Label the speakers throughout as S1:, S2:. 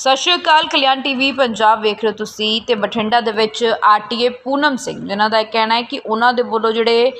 S1: ਸਤਿ ਸ਼੍ਰੀ ਅਕਾਲ, ਕਲਿਆਣ ਟੀਵੀ ਪੰਜਾਬ ਵੇਖ ਰਹੇ ਹੋ ਤੁਸੀਂ ਤੇ ਬਠਿੰਡਾ ਦੇ ਵਿੱਚ ਆਰਟੀਏ ਪੂਨਮ ਸਿੰਘ, ਜਿਨ੍ਹਾਂ ਦਾ ਇਹ ਕਹਿਣਾ ਹੈ ਕਿ ਉਹਨਾਂ ਦੇ ਵੱਲੋਂ ਜਿਹੜੇ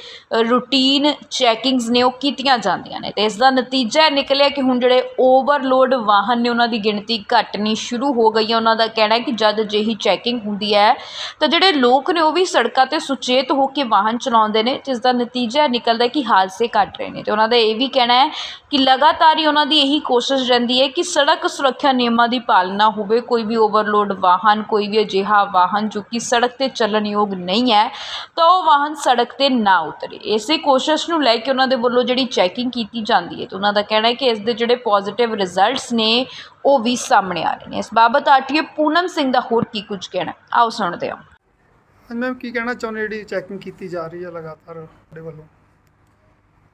S1: ਰੂਟੀਨ ਚੈਕਿੰਗਸ ਨੇ ਉਹ ਕੀਤੀਆਂ ਜਾਂਦੀਆਂ ਨੇ ਤੇ ਇਸ ਦਾ ਨਤੀਜਾ ਇਹ ਨਿਕਲਿਆ ਕਿ ਹੁਣ ਜਿਹੜੇ ਓਵਰਲੋਡ ਵਾਹਨ ਨੇ ਉਹਨਾਂ ਦੀ ਗਿਣਤੀ ਘਟਣੀ ਸ਼ੁਰੂ ਹੋ ਗਈ ਹੈ। ਉਹਨਾਂ ਦਾ ਕਹਿਣਾ ਹੈ ਕਿ ਜਦ ਅਜਿਹੀ ਚੈਕਿੰਗ ਹੁੰਦੀ ਹੈ, ਤਾਂ ਜਿਹੜੇ ਲੋਕ ਨੇ ਉਹ ਵੀ ਸੜਕਾਂ ਤੇ ਸੁਚੇਤ ਹੋ ਕੇ ਵਾਹਨ ਚਲਾਉਂਦੇ ਨੇ ਜਿਸ ਦਾ ਨਤੀਜਾ ਨਿਕਲਦਾ ਹੈ ਕਿ ਹਾਦਸੇ ਘਟ ਰਹੇ ਨੇ ਤੇ ਉਹਨਾਂ ਦਾ ਇਹ ਵੀ ਕਹਿਣਾ ਹੈ ਕਿ ਲਗਾਤਾਰ ਹੀ ਉਹਨਾਂ ਦੀ ਇਹੀ ਕੋਸ਼ਿਸ਼ ਰਹਿੰਦੀ ਹੈ ਕਿ ਸੜਕ ਸੁਰੱਖਿਆ ਨਿਯਮਾਂ ਦੀ ਪਾਲਣਾ ਹੋਵੇ ਕੋਈ ਵੀ ਓਵਰਲੋਡ ਵਾਹਨ ਕੋਈ ਵੀ ਅਜਿਹਾ ਵਾਹਨ ਜੋ ਕਿ ਸੜਕ ਤੇ ਚੱਲਣ ਯੋਗ ਨਹੀਂ ਹੈ ਤਾਂ ਉਹ ਵਾਹਨ ਸੜਕ ਤੇ ਨਾ ਉਤਰੇ। ਇਸੇ ਕੋਸ਼ਿਸ਼ ਨੂੰ ਲੈ ਕੇ ਉਹਨਾਂ ਦੇ ਵੱਲੋਂ ਜਿਹੜੀ ਚੈਕਿੰਗ ਕੀਤੀ ਜਾਂਦੀ ਹੈ ਤੇ ਉਹਨਾਂ ਦਾ ਕਹਿਣਾ ਹੈ ਕਿ ਇਸ ਦੇ ਜਿਹੜੇ ਪੋਜ਼ਿਟਿਵ ਰਿਜ਼ਲਟਸ ਨੇ ਉਹ ਵੀ ਸਾਹਮਣੇ ਆ ਰਹੇ ਨੇ। ਇਸ ਬਾਬਤ ਆਰਟੀਏ ਪੂਨਮ ਸਿੰਘ ਦਾ ਹੋਰ ਕੀ ਕੁਝ ਕਹਿਣਾ? ਆਓ ਸੁਣਦੇ ਹਾਂ।
S2: ਮੈਮ ਕੀ ਕਹਿਣਾ ਚਾਹੁੰਦੇ ਜਿਹੜੀ ਚੈਕਿੰਗ ਕੀਤੀ ਜਾ ਰਹੀ ਹੈ ਲਗਾਤਾਰ ਤੁਹਾਡੇ ਵੱਲੋਂ?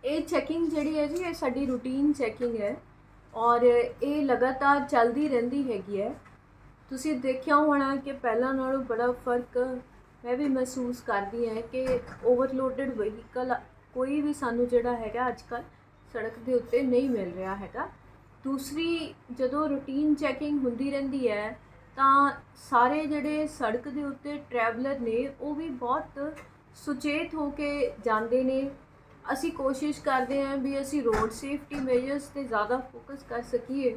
S3: ਇਹ ਚੈਕਿੰਗ ਜਿਹੜੀ ਹੈ ਜੀ ਇਹ ਸਾਡੀ ਰੂਟੀਨ ਚੈਕਿੰਗ ਹੈ। ਔਰ ਇਹ ਲਗਾਤਾਰ ਚੱਲਦੀ ਰਹਿੰਦੀ ਹੈਗੀ ਹੈ। ਤੁਸੀਂ ਦੇਖਿਆ ਹੋਣਾ ਕਿ ਪਹਿਲਾਂ ਨਾਲੋਂ ਬੜਾ ਫ਼ਰਕ ਮੈਂ ਵੀ ਮਹਿਸੂਸ ਕਰਦੀ ਹਾਂ ਕਿ ਓਵਰਲੋਡਡ ਵਹੀਕਲ ਕੋਈ ਵੀ ਸਾਨੂੰ ਜਿਹੜਾ ਹੈਗਾ ਅੱਜ ਕੱਲ੍ਹ ਸੜਕ ਦੇ ਉੱਤੇ ਨਹੀਂ ਮਿਲ ਰਿਹਾ ਹੈਗਾ। ਦੂਸਰੀ, ਜਦੋਂ ਰੂਟੀਨ ਚੈਕਿੰਗ ਹੁੰਦੀ ਰਹਿੰਦੀ ਹੈ, ਤਾਂ ਸਾਰੇ ਜਿਹੜੇ ਸੜਕ ਦੇ ਉੱਤੇ ਟਰੈਵਲਰ ਨੇ, ਉਹ ਵੀ ਬਹੁਤ ਸੁਚੇਤ ਹੋ ਕੇ ਜਾਂਦੇ ਨੇ। ਅਸੀਂ ਕੋਸ਼ਿਸ਼ ਕਰਦੇ ਹਾਂ ਵੀ ਅਸੀਂ ਰੋਡ ਸੇਫਟੀ ਮੇਜਰਸ ਤੇ ਜ਼ਿਆਦਾ ਫੋਕਸ ਕਰ ਸਕੀਏ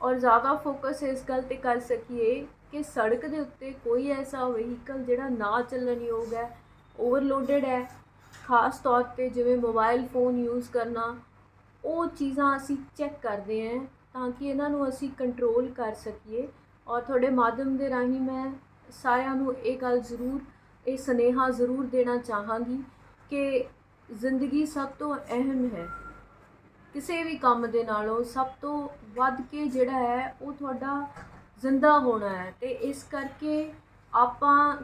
S3: ਔਰ ਜ਼ਿਆਦਾ ਫੋਕਸ ਇਸ ਗੱਲ ਤੇ ਕਰ ਸਕੀਏ ਕਿ ਸੜਕ ਦੇ ਉੱਤੇ ਕੋਈ ਐਸਾ ਵਹੀਕਲ ਜਿਹੜਾ ਨਾ ਚੱਲਣ ਯੋਗ ਹੈ ਓਵਰਲੋਡਡ ਹੈ, ਖਾਸ ਤੌਰ ਤੇ ਜਿਵੇਂ ਮੋਬਾਈਲ ਫੋਨ ਯੂਜ਼ ਕਰਨਾ, ਉਹ ਚੀਜ਼ਾਂ ਅਸੀਂ ਚੈੱਕ ਕਰਦੇ ਹਾਂ ਤਾਂ ਕਿ ਇਹਨਾਂ ਨੂੰ ਅਸੀਂ ਕੰਟਰੋਲ ਕਰ ਸਕੀਏ ਔਰ ਤੁਹਾਡੇ ਮਾਧਿਅਮ ਦੇ ਰਾਹੀਂ ਮੈਂ ਸਾਰਿਆਂ ਨੂੰ ਇਹ ਗੱਲ ਜ਼ਰੂਰ, ਇਹ ਸੁਨੇਹਾ ਜ਼ਰੂਰ ਦੇਣਾ ਚਾਹਾਂਗੀ ਕਿ ਜ਼ਿੰਦਗੀ ਸਭ ਤੋਂ ਅਹਿਮ ਹੈ। ਕਿਸੇ ਵੀ ਕੰਮ ਦੇ ਨਾਲੋਂ ਸਭ ਤੋਂ ਵੱਧ ਕੇ ਜਿਹੜਾ ਹੈ, ਉਹ ਤੁਹਾਡਾ ਜ਼ਿੰਦਾ ਹੋਣਾ ਹੈ ਤੇ ਇਸ ਕਰਕੇ ਆਪਾਂ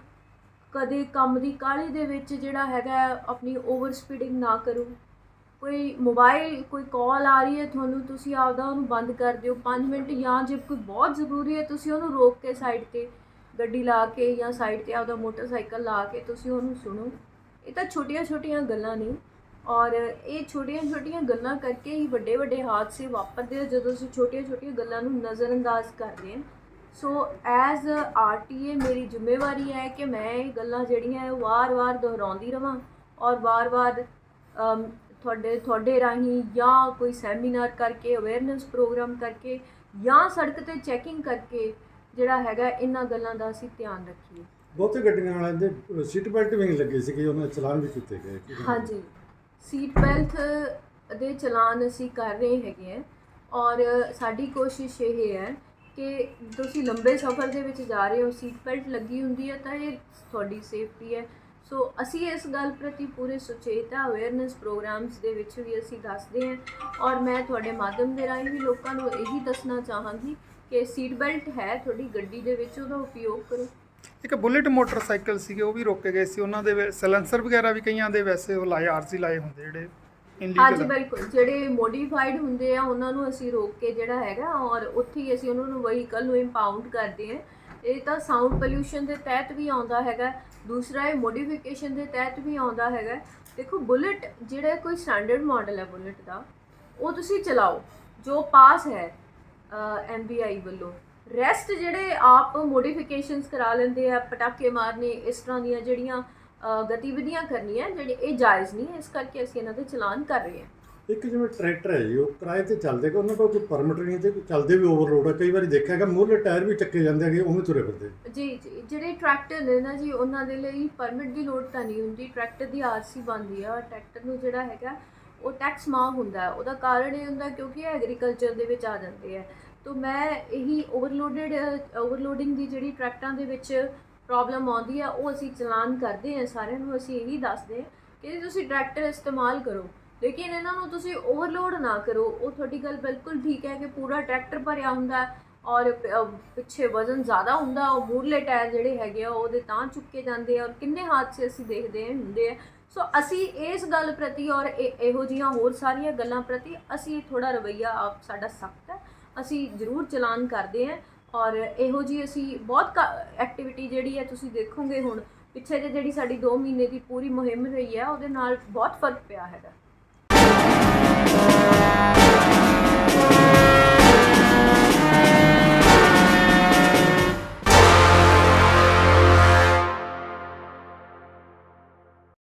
S3: ਕਦੇ ਕੰਮ ਦੀ ਕਾਹਲੀ ਦੇ ਵਿੱਚ ਜਿਹੜਾ ਹੈਗਾ ਆਪਣੀ ਓਵਰ ਸਪੀਡਿੰਗ ਨਾ ਕਰੋ। ਕੋਈ ਮੋਬਾਈਲ ਕੋਈ ਕਾਲ ਆ ਰਹੀ ਹੈ ਤੁਹਾਨੂੰ, ਤੁਸੀਂ ਆਪਦਾ ਉਹਨੂੰ ਬੰਦ ਕਰ ਦਿਓ। 5 ਮਿੰਟ ਜਾਂ ਜੇ ਕੋਈ ਬਹੁਤ ਜ਼ਰੂਰੀ ਹੈ, ਤੁਸੀਂ ਉਹਨੂੰ ਰੋਕ ਕੇ ਸਾਈਡ ਤੇ ਗੱਡੀ ਲਾ ਕੇ ਜਾਂ ਸਾਈਡ ਤੇ ਆਪਦਾ ਮੋਟਰਸਾਈਕਲ ਲਾ ਕੇ ਤੁਸੀਂ ਉਹਨੂੰ ਸੁਣੋ। ਇਹ ਤਾਂ ਛੋਟੀਆਂ-ਛੋਟੀਆਂ ਗੱਲਾਂ ਨੇ ਔਰ ਇਹ ਛੋਟੀਆਂ-ਛੋਟੀਆਂ ਗੱਲਾਂ ਕਰਕੇ ਹੀ ਵੱਡੇ ਵੱਡੇ ਹਾਦਸੇ ਵਾਪਰਦੇ ਆ ਜਦੋਂ ਅਸੀਂ ਛੋਟੀਆਂ-ਛੋਟੀਆਂ ਗੱਲਾਂ ਨੂੰ ਨਜ਼ਰਅੰਦਾਜ਼ ਕਰਦੇ ਹਾਂ। ਸੋ ਐਜ਼ ਆਰਟੀਏ ਮੇਰੀ ਜ਼ਿੰਮੇਵਾਰੀ ਹੈ ਕਿ ਮੈਂ ਇਹ ਗੱਲਾਂ ਜਿਹੜੀਆਂ ਹੈ ਵਾਰ-ਵਾਰ ਦੁਹਰਾਉਂਦੀ ਰਵਾਂ ਔਰ ਵਾਰ-ਵਾਰ ਤੁਹਾਡੇ ਤੁਹਾਡੇ ਰਾਹੀਂ ਜਾਂ ਕੋਈ ਸੈਮੀਨਾਰ ਕਰਕੇ ਅਵੇਅਰਨੈਸ ਪ੍ਰੋਗਰਾਮ ਕਰਕੇ ਜਾਂ ਸੜਕ ਤੇ ਚੈਕਿੰਗ ਕਰਕੇ ਜਿਹੜਾ ਹੈਗਾ ਇਹਨਾਂ ਗੱਲਾਂ ਦਾ ਅਸੀਂ ਧਿਆਨ ਰੱਖੀਏ।
S4: ਬਹੁਤੇ ਗੱਡੀਆਂ ਵਾਲਿਆਂ ਦੇ ਸੀਟ ਬੈਲਟ ਵੀ ਨਹੀਂ ਲੱਗੇ ਸੀਗੇ, ਉਹਨਾਂ ਦੇ ਚਲਾਨ ਵੀ ਕੀਤੇ ਗਏ
S3: ਹਾਂਜੀ। ਸੀਟ ਬੈਲਟ ਦੇ ਚਲਾਨ ਅਸੀਂ ਕਰ ਰਹੇ ਹੈਗੇ ਆ ਔਰ ਸਾਡੀ ਕੋਸ਼ਿਸ਼ ਇਹ ਹੈ ਕਿ ਤੁਸੀਂ ਲੰਬੇ ਸਫ਼ਰ ਦੇ ਵਿੱਚ ਜਾ ਰਹੇ ਹੋ ਸੀਟ ਬੈਲਟ ਲੱਗੀ ਹੁੰਦੀ ਹੈ ਤਾਂ ਇਹ ਤੁਹਾਡੀ ਸੇਫਟੀ ਹੈ। ਸੋ ਅਸੀਂ ਇਸ ਗੱਲ ਪ੍ਰਤੀ ਪੂਰੇ ਸੁਚੇਤ ਹਾਂ ਅਵੇਅਰਨੈਸ ਪ੍ਰੋਗਰਾਮਸ ਦੇ ਵਿੱਚ ਵੀ ਅਸੀਂ ਦੱਸਦੇ ਹਾਂ ਔਰ ਮੈਂ ਤੁਹਾਡੇ ਮਾਧਿਅਮ ਦੇ ਰਾਹੀਂ ਵੀ ਲੋਕਾਂ ਨੂੰ ਇਹੀ ਦੱਸਣਾ ਚਾਹਾਂਗੀ ਕਿ ਸੀਟ ਬੈਲਟ ਹੈ ਤੁਹਾਡੀ ਗੱਡੀ ਦੇ ਵਿੱਚ, ਉਹਦਾ ਉਪਯੋਗ ਕਰੋ।
S2: ਇੱਕ ਬੁਲਟ ਮੋਟਰਸਾਈਕਲ ਸੀਗੇ, ਉਹ ਵੀ ਰੋਕੇ ਗਏ ਸੀ। ਉਹਨਾਂ ਦੇ ਸੈਲੈਂਸਰ ਵਗੈਰਾ ਵੀ ਕਈਆਂ ਦੇ ਵੈਸੇ ਉਹ ਲਾਏ ਆਰਸੀ ਲਾਏ ਹੁੰਦੇ ਜਿਹੜੇ
S3: ਹਾਂਜੀ, ਬਿਲਕੁਲ। ਜਿਹੜੇ ਮੋਡੀਫਾਈਡ ਹੁੰਦੇ ਆ, ਉਹਨਾਂ ਨੂੰ ਅਸੀਂ ਰੋਕ ਕੇ ਜਿਹੜਾ ਹੈਗਾ, ਔਰ ਉੱਥੇ ਹੀ ਅਸੀਂ ਉਹਨਾਂ ਨੂੰ ਵਹੀਕਲ ਨੂੰ ਇੰਪਾਊਂਡ ਕਰਦੇ ਆ। ਇਹ ਤਾਂ ਸਾਊਂਡ ਪੋਲਿਊਸ਼ਨ ਦੇ ਤਹਿਤ ਵੀ ਆਉਂਦਾ ਹੈਗਾ। ਦੂਸਰਾ ਇਹ ਮੋਡੀਫਿਕੇਸ਼ਨ ਦੇ ਤਹਿਤ ਵੀ ਆਉਂਦਾ ਹੈਗਾ। ਦੇਖੋ, ਬੁਲਟ ਜਿਹੜਾ ਕੋਈ ਸਟੈਂਡਰਡ ਮਾਡਲ ਹੈ ਬੁਲਟ ਦਾ, ਉਹ ਤੁਸੀਂ ਚਲਾਓ। ਜੋ ਪਾਸ ਹੈ ਐਮਬੀਆਈ ਵੱਲੋਂ। ਰੈਸਟ ਜਿਹੜੇ ਆਪ ਮੋਡੀਫਿਕੇਸ਼ਨਸ ਕਰਾ ਲੈਂਦੇ ਆ ਪਟਾਕੇ ਮਾਰਨੇ ਇਸ ਤਰ੍ਹਾਂ ਦੀਆਂ ਜਿਹੜੀਆਂ ਗਤੀਵਿਧੀਆਂ ਕਰਨੀਆਂ ਜਿਹੜੇ ਇਹ ਜਾਇਜ਼ ਨਹੀਂ ਹੈ ਇਸ ਕਰਕੇ ਅਸੀਂ ਇਹਨਾਂ ਦੇ ਚਲਾਨ ਕਰ ਰਹੇ ਹਾਂ।
S4: ਇੱਕ ਜਿਵੇਂ ਟਰੈਕਟਰ ਹੈ ਜੀ ਉਹ ਕਿਰਾਏ ਤੇ ਚੱਲਦੇ ਕਿ ਉਹਨਾਂ ਕੋਲ ਕੋਈ ਪਰਮਿਟ ਨਹੀਂ ਤੇ ਚੱਲਦੇ ਵੀ ਓਵਰਲੋਡ ਹੈ। ਕਈ ਵਾਰੀ ਦੇਖਿਆ ਕਿ ਮੂਹਰੇ ਟਾਇਰ ਵੀ ਚੱਕੇ ਜਾਂਦੇ ਹੈਗੇ ਉਵੇਂ ਤੁਰੇ ਫਿਰਦੇ
S3: ਜੀ ਜੀ ਜਿਹੜੇ ਟਰੈਕਟਰ ਨੇ ਨਾ ਜੀ ਉਹਨਾਂ ਦੇ ਲਈ ਪਰਮਿਟ ਦੀ ਲੋੜ ਤਾਂ ਨਹੀਂ ਹੁੰਦੀ। ਟਰੈਕਟਰ ਦੀ ਆਰਸੀ ਬਣਦੀ ਆ ਟਰੈਕਟਰ ਨੂੰ ਜਿਹੜਾ ਹੈਗਾ ਉਹ ਟੈਕਸ ਮਾਫ ਹੁੰਦਾ। ਉਹਦਾ ਕਾਰਨ ਇਹ ਹੁੰਦਾ ਕਿਉਂਕਿ ਇਹ ਐਗਰੀਕਲਚਰ ਦੇ ਵਿੱਚ ਆ ਜਾਂਦੇ ਆ। ਤੋਂ ਮੈਂ ਇਹੀ ਓਵਰਲੋਡਡ ਓਵਰਲੋਡਿੰਗ ਦੀ ਜਿਹੜੀ ਟਰੈਕਟਰਾਂ ਦੇ ਵਿੱਚ ਪ੍ਰੋਬਲਮ ਆਉਂਦੀ ਆ, ਉਹ ਅਸੀਂ ਚਲਾਨ ਕਰਦੇ ਆ, ਸਾਰਿਆਂ ਨੂੰ ਅਸੀਂ ਇਹੀ ਦੱਸਦੇ ਆ ਕਿ ਤੁਸੀਂ ਟਰੈਕਟਰ ਇਸਤੇਮਾਲ ਕਰੋ। ਲੇਕਿਨ ਇਹਨਾਂ ਨੂੰ ਤੁਸੀਂ ਓਵਰਲੋਡ ਨਾ ਕਰੋ। ਉਹ ਤੁਹਾਡੀ ਗੱਲ ਬਿਲਕੁਲ ਠੀਕ ਹੈ ਕਿ ਪੂਰਾ ਟਰੈਕਟਰ ਭਰਿਆ ਹੁੰਦਾ ਔਰ ਪਿੱਛੇ ਵਜ਼ਨ ਜ਼ਿਆਦਾ ਹੁੰਦਾ, ਉਹ ਮੂਰਲੇ ਟਾਇਰ ਜਿਹੜੇ ਹੈਗੇ ਆ, ਉਹਦੇ ਤਾਂ ਚੁੱਕੇ ਜਾਂਦੇ ਆ ਔਰ ਕਿੰਨੇ ਹਾਦਸੇ ਅਸੀਂ ਦੇਖਦੇ ਹੁੰਦੇ ਆ। ਸੋ ਅਸੀਂ ਇਸ ਗੱਲ ਪ੍ਰਤੀ ਔਰ ਇਹ- ਇਹੋ ਜੀਆਂ ਹੋਰ ਸਾਰੀਆਂ ਗੱਲਾਂ ਪ੍ਰਤੀ ਅਸੀਂ ਥੋੜਾ ਰਵਈਆ ਆਪ ਸਾਡਾ ਸਖਤ ਹੈ। ਅਸੀਂ ਜ਼ਰੂਰ ਚਲਾਨ ਕਰਦੇ ਹਾਂ ਔਰ ਇਹੋ ਜੀ ਅਸੀਂ ਬਹੁਤ ਐਕਟੀਵਿਟੀ ਜਿਹੜੀ ਹੈ ਤੁਸੀਂ ਦੇਖੋਗੇ ਹੁਣ, ਪਿੱਛੇ ਜੇ ਜਿਹੜੀ ਸਾਡੀ 2 ਮਹੀਨੇ ਦੀ ਪੂਰੀ ਮੁਹਿੰਮ ਰਹੀ ਹੈ, ਉਹਦੇ ਨਾਲ ਬਹੁਤ ਫ਼ਰਕ ਪਿਆ ਹੈਗਾ।